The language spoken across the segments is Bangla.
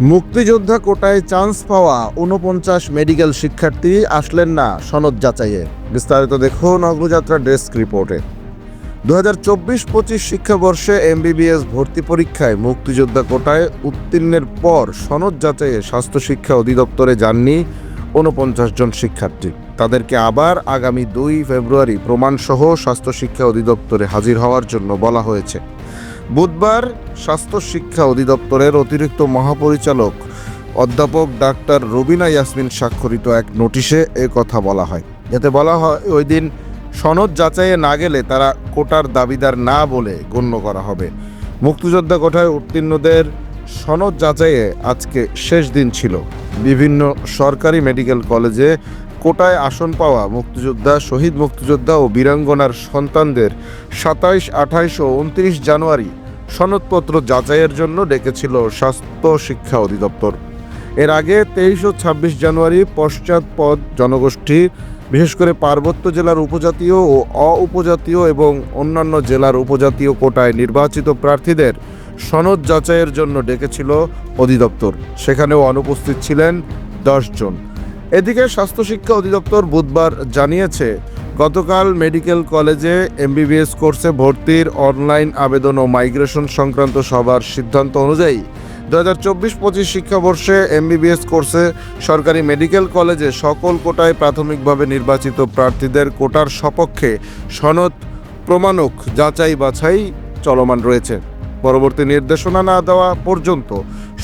মুক্তিযোদ্ধা কোটায় চান্স পাওয়া উনপঞ্চাশ মেডিকেল শিক্ষার্থী আসলেন না সনদ যাচাইয়ে। বিস্তারিত দেখুন অগ্রযাত্রা ডেস্ক রিপোর্টে। দু হাজার চব্বিশ পঁচিশ শিক্ষাবর্ষে এমবিবিএস ভর্তি পরীক্ষায় মুক্তিযোদ্ধা কোটায় উত্তীর্ণের পর সনদ যাচাইয়ে স্বাস্থ্য শিক্ষা অধিদপ্তরে যাননি উনপঞ্চাশ জন শিক্ষার্থী। তাদেরকে আবার আগামী দুই ফেব্রুয়ারি প্রমাণসহ স্বাস্থ্য শিক্ষা অধিদপ্তরে হাজির হওয়ার জন্য বলা হয়েছে। বুধবার স্বাস্থ্য শিক্ষা অধিদপ্তরের অতিরিক্ত মহাপরিচালক অধ্যাপক ডাক্তার রবিনা ইয়াসমিন স্বাক্ষরিত এক নোটিশে এ কথা বলা হয়। এতে বলা হয়, ওই দিন সনদ যাচাইয়ে না গেলে তারা কোটার দাবিদার না বলে গণ্য করা হবে। মুক্তিযোদ্ধা কোঠায় উত্তীর্ণদের সনদ যাচাইয়ে আজকে শেষ দিন ছিল। বিভিন্ন সরকারি মেডিকেল কলেজে কোটায় আসন পাওয়া মুক্তিযোদ্ধা, শহীদ মুক্তিযোদ্ধা ও বীরাঙ্গনার সন্তানদের সাতাইশ, আঠাইশ ও উনত্রিশ জানুয়ারি সনদপত্র যাচাইয়ের জন্য ডেকেছিল স্বাস্থ্য শিক্ষা অধিদপ্তর। এর আগে তেইশ ও ছাব্বিশ জানুয়ারি পশ্চাৎপদ জনগোষ্ঠী, বিশেষ করে পার্বত্য জেলার উপজাতীয় ও অ উপজাতীয় এবং অন্যান্য জেলার উপজাতীয় কোটায় নির্বাচিত প্রার্থীদের সনদ যাচাইয়ের জন্য ডেকেছিল অধিদপ্তর। সেখানেও অনুপস্থিত ছিলেন জন। এদিকে স্বাস্থ্য শিক্ষা অধিদপ্তর বুধবার জানিয়েছে গতকাল মেডিকেল কলেজে এমবিবিএস কোর্সে ভর্তির অনলাইন আবেদন ও মাইগ্রেশন সংক্রান্ত সবার সিদ্ধান্ত অনুযায়ী দু হাজার চব্বিশ পঁচিশ শিক্ষাবর্ষে এমবিবিএস কোর্সে সরকারি মেডিকেল কলেজে সকল কোটায় প্রাথমিকভাবে নির্বাচিত প্রার্থীদের কোটার সপক্ষে সনদ প্রমাণক যাচাই বাছাই চলমান রয়েছে। পরবর্তী নির্দেশনা না দেওয়া পর্যন্ত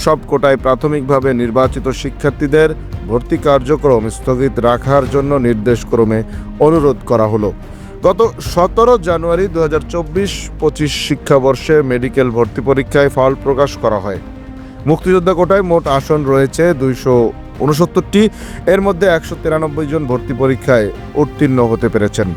সব কোটায় প্রাথমিকভাবে নির্বাচিত শিক্ষার্থীদের ভর্তি কার্যক্রম স্থগিত রাখার জন্য নির্দেশক্রমে অনুরোধ করা হলো। গত সতেরো জানুয়ারি দু হাজার চব্বিশ পঁচিশ শিক্ষাবর্ষে মেডিকেল ভর্তি পরীক্ষায় ফল প্রকাশ করা হয়। মুক্তিযোদ্ধা কোটায় মোট আসন রয়েছে দুইশো উনসত্তরটি। এর মধ্যে একশো তিরানব্বই জন ভর্তি পরীক্ষায় উত্তীর্ণ হতে পেরেছেন।